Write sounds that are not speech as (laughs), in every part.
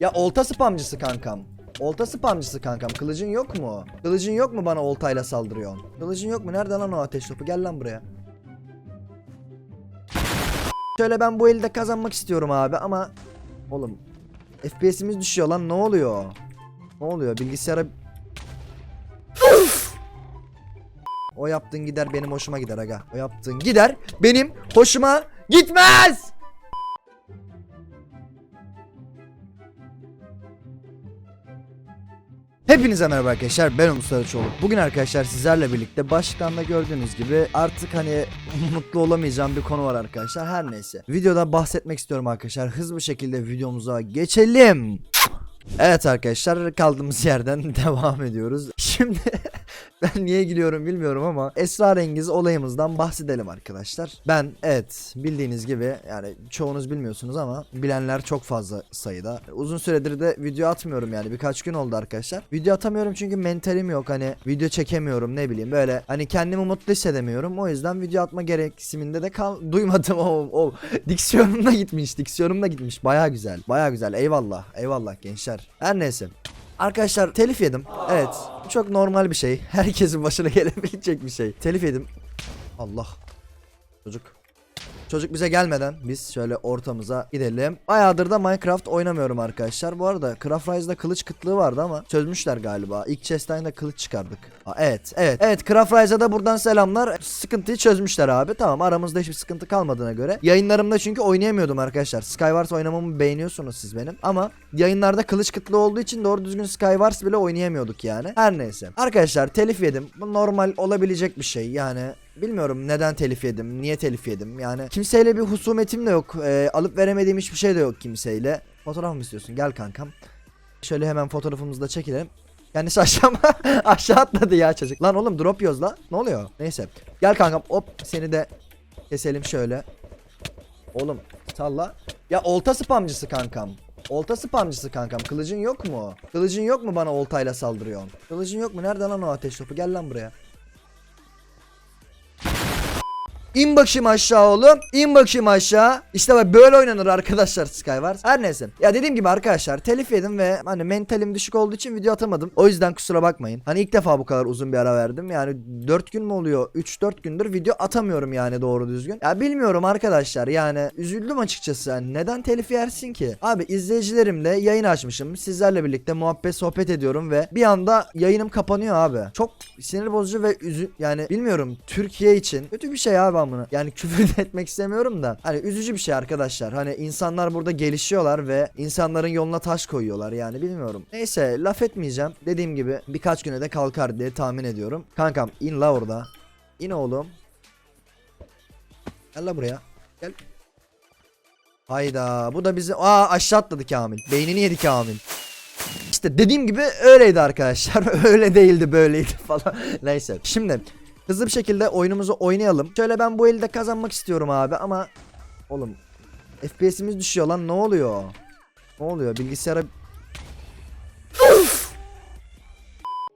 Ya olta spamcısı kankam. Olta spamcısı kankam. Kılıcın yok mu? Kılıcın yok mu bana oltayla saldırıyorsun? Kılıcın yok mu? Nerede lan o ateş topu? Gel lan buraya. Şöyle ben bu elde kazanmak istiyorum abi ama oğlum FPS'imiz düşüyor lan ne oluyor? Ne oluyor? Bilgisayara O yaptığın gider benim hoşuma gider aga. O yaptığın gider benim hoşuma gitmez. Hepinize merhaba arkadaşlar ben Umut Sarıçoğlu. Bugün arkadaşlar sizlerle birlikte başlıktan gördüğünüz gibi artık hani (laughs) mutlu olamayacağım bir konu var arkadaşlar her neyse. Videoda bahsetmek istiyorum arkadaşlar hızlı bir şekilde videomuza geçelim. Evet arkadaşlar kaldığımız yerden (laughs) devam ediyoruz. Şimdi (laughs) (laughs) ben niye gülüyorum bilmiyorum ama esrarengiz olayımızdan bahsedelim arkadaşlar. Ben evet bildiğiniz gibi yani çoğunuz bilmiyorsunuz ama bilenler çok fazla sayıda. Uzun süredir de video atmıyorum yani birkaç gün oldu arkadaşlar. Video atamıyorum çünkü mentalim yok hani video çekemiyorum ne bileyim böyle hani kendimi mutlu hissedemiyorum. O yüzden video atma gereksiniminde de kal (laughs) duymadım o, o diksiyonum da gitmiş diksiyonum da gitmiş baya güzel baya güzel eyvallah eyvallah gençler. Her neyse Arkadaşlar telif yedim. Evet. Çok normal bir şey. Herkesin başına (laughs) gelebilecek bir şey. Telif yedim. Allah. Çocuk. Çocuk bize gelmeden biz şöyle ortamıza gidelim. Bayağıdır da Minecraft oynamıyorum arkadaşlar. Bu arada Craft Rise'da kılıç kıtlığı vardı ama çözmüşler galiba. İlk chest'ten de kılıç çıkardık. Ha, evet, evet. Evet, Craft Rise'a da buradan selamlar. Sıkıntıyı çözmüşler abi. Tamam, aramızda hiçbir sıkıntı kalmadığına göre. Yayınlarımda çünkü oynayamıyordum arkadaşlar. Skywars oynamamı beğeniyorsunuz siz benim. Ama yayınlarda kılıç kıtlığı olduğu için doğru düzgün Skywars bile oynayamıyorduk yani. Her neyse. Arkadaşlar telif yedim. Bu normal olabilecek bir şey. Yani Bilmiyorum neden telif yedim, niye telif yedim yani. Kimseyle bir husumetim de yok. Ee, alıp veremediğim hiçbir şey de yok kimseyle. Fotoğraf mı istiyorsun? Gel kankam. Şöyle hemen fotoğrafımızı da çekelim. Kendisi (laughs) aşağı aşağı atladı ya çocuk. Lan oğlum drop yiyoruz la. Ne oluyor? Neyse. Gel kankam. Hop seni de keselim şöyle. Oğlum salla. Ya olta spamcısı kankam. Olta spamcısı kankam. Kılıcın yok mu? Kılıcın yok mu bana oltayla saldırıyorsun? Kılıcın yok mu? Nerede lan o ateş topu? Gel lan buraya. İn bakayım aşağı oğlum. İn bakayım aşağı. İşte bak böyle oynanır arkadaşlar Skywars. Her neyse. Ya dediğim gibi arkadaşlar telif yedim ve hani mentalim düşük olduğu için video atamadım. O yüzden kusura bakmayın. Hani ilk defa bu kadar uzun bir ara verdim. Yani 4 gün mü oluyor? 3-4 gündür video atamıyorum yani doğru düzgün. Ya bilmiyorum arkadaşlar yani üzüldüm açıkçası. Yani neden telif yersin ki? Abi izleyicilerimle yayın açmışım. Sizlerle birlikte muhabbet sohbet ediyorum ve bir anda yayınım kapanıyor abi. Çok sinir bozucu ve üzü yani bilmiyorum Türkiye için kötü bir şey abi amına. Yani küfür de etmek istemiyorum da hani üzücü bir şey arkadaşlar. Hani insanlar burada gelişiyorlar ve insanların yoluna taş koyuyorlar yani bilmiyorum. Neyse laf etmeyeceğim. Dediğim gibi birkaç güne de kalkar diye tahmin ediyorum. Kankam in la orada. İn oğlum. Gel la buraya. Gel. Hayda bu da bizi aa aşağı atladı Kamil. Beynini yedi Kamil. İşte dediğim gibi öyleydi arkadaşlar. (laughs) Öyle değildi böyleydi falan. Neyse. Şimdi hızlı bir şekilde oyunumuzu oynayalım. Şöyle ben bu elde kazanmak istiyorum abi ama oğlum FPS'imiz düşüyor lan ne oluyor? Ne oluyor? Bilgisayara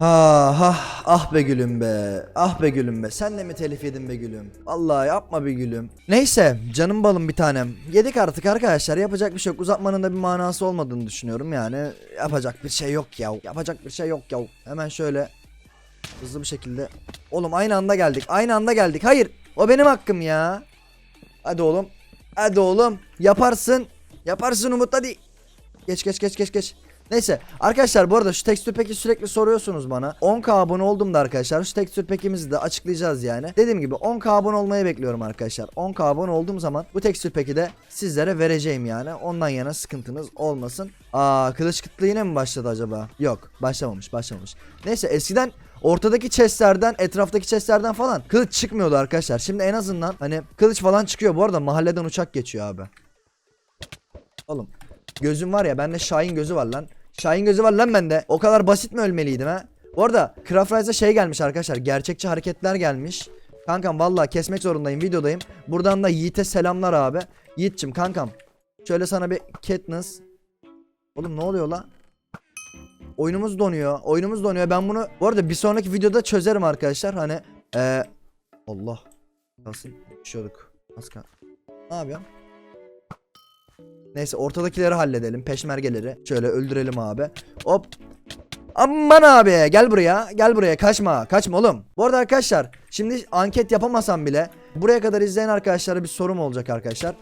Ah ah ah be gülüm be. Ah be gülüm be. Sen de mi telif yedin be gülüm? Vallahi yapma be gülüm. Neyse canım balım bir tanem. Yedik artık arkadaşlar. Yapacak bir şey yok. Uzatmanın da bir manası olmadığını düşünüyorum yani. Yapacak bir şey yok ya. Yapacak bir şey yok ya. Hemen şöyle hızlı bir şekilde. Oğlum aynı anda geldik. Aynı anda geldik. Hayır. O benim hakkım ya. Hadi oğlum. Hadi oğlum. Yaparsın. Yaparsın Umut hadi. Geç geç geç geç geç. Neyse arkadaşlar bu arada şu tekstür peki sürekli soruyorsunuz bana. 10k abone oldum da arkadaşlar şu tekstür pekimizi de açıklayacağız yani. Dediğim gibi 10k abone olmayı bekliyorum arkadaşlar. 10k abone olduğum zaman bu tekstür peki de sizlere vereceğim yani. Ondan yana sıkıntınız olmasın. Aa kılıç kıtlığı yine mi başladı acaba? Yok başlamamış başlamamış. Neyse eskiden ortadaki chestlerden etraftaki chestlerden falan kılıç çıkmıyordu arkadaşlar. Şimdi en azından hani kılıç falan çıkıyor. Bu arada mahalleden uçak geçiyor abi. Oğlum gözüm var ya bende Şahin gözü var lan. Şahin gözü var lan bende. O kadar basit mi ölmeliydim ha? Bu arada Craft şey gelmiş arkadaşlar. Gerçekçi hareketler gelmiş. Kankam vallahi kesmek zorundayım videodayım. Buradan da Yiğit'e selamlar abi. Yiğit'cim kankam. Şöyle sana bir Katniss. Oğlum ne oluyor lan? Oyunumuz donuyor. Oyunumuz donuyor. Ben bunu bu arada bir sonraki videoda çözerim arkadaşlar. Hani eee Allah. Nasıl düşüyorduk? Nasıl kal- Ne yapıyorum? Neyse ortadakileri halledelim. Peşmergeleri. Şöyle öldürelim abi. Hop. Aman abi gel buraya gel buraya kaçma kaçma oğlum. Bu arada arkadaşlar şimdi anket yapamasam bile buraya kadar izleyen arkadaşlara bir sorum olacak arkadaşlar.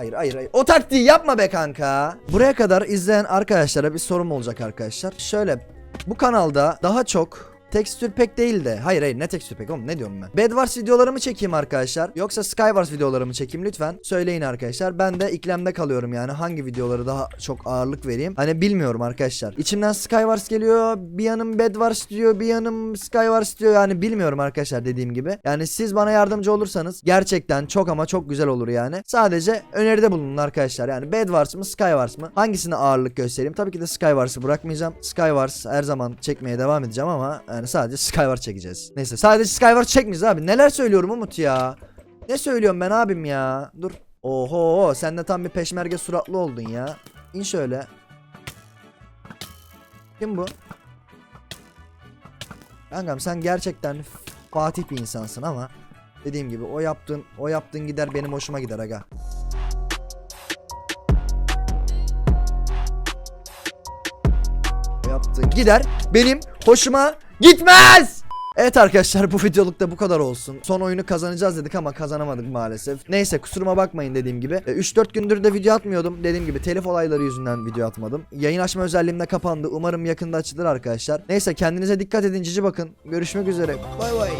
Hayır hayır hayır. O taktiği yapma be kanka. Buraya kadar izleyen arkadaşlara bir sorum olacak arkadaşlar. Şöyle bu kanalda daha çok tekstür pek değil de. Hayır hayır ne tekstür pek oğlum? Ne diyorum ben? Bed Wars videolarımı çekeyim arkadaşlar. Yoksa Skywars videolarımı çekeyim lütfen. Söyleyin arkadaşlar. Ben de ikilemde kalıyorum yani. Hangi videoları daha çok ağırlık vereyim? Hani bilmiyorum arkadaşlar. İçimden Skywars geliyor. Bir yanım Bed Wars diyor bir yanım Skywars diyor. Yani bilmiyorum arkadaşlar dediğim gibi. Yani siz bana yardımcı olursanız gerçekten çok ama çok güzel olur yani. Sadece öneride bulunun arkadaşlar. Yani Bed Wars mı Skywars mı? Hangisine ağırlık göstereyim? Tabii ki de Skywars'ı bırakmayacağım. Skywars her zaman çekmeye devam edeceğim ama yani sadece Skywars çekeceğiz. Neyse sadece Skywars çekmeyeceğiz abi. Neler söylüyorum Umut ya? Ne söylüyorum ben abim ya? Dur. Oho sen de tam bir peşmerge suratlı oldun ya. İn şöyle. Kim bu? Kankam sen gerçekten Fatih bir insansın ama dediğim gibi o yaptığın o yaptığın gider benim hoşuma gider aga. O yaptığın gider benim hoşuma gitmez. Evet arkadaşlar bu videoluk da bu kadar olsun. Son oyunu kazanacağız dedik ama kazanamadık maalesef. Neyse kusuruma bakmayın dediğim gibi. E, 3-4 gündür de video atmıyordum. Dediğim gibi telif olayları yüzünden video atmadım. Yayın açma özelliğim de kapandı. Umarım yakında açılır arkadaşlar. Neyse kendinize dikkat edin cici bakın. Görüşmek üzere. Bay bay.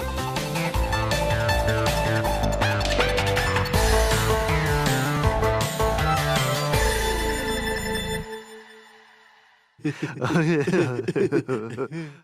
(laughs)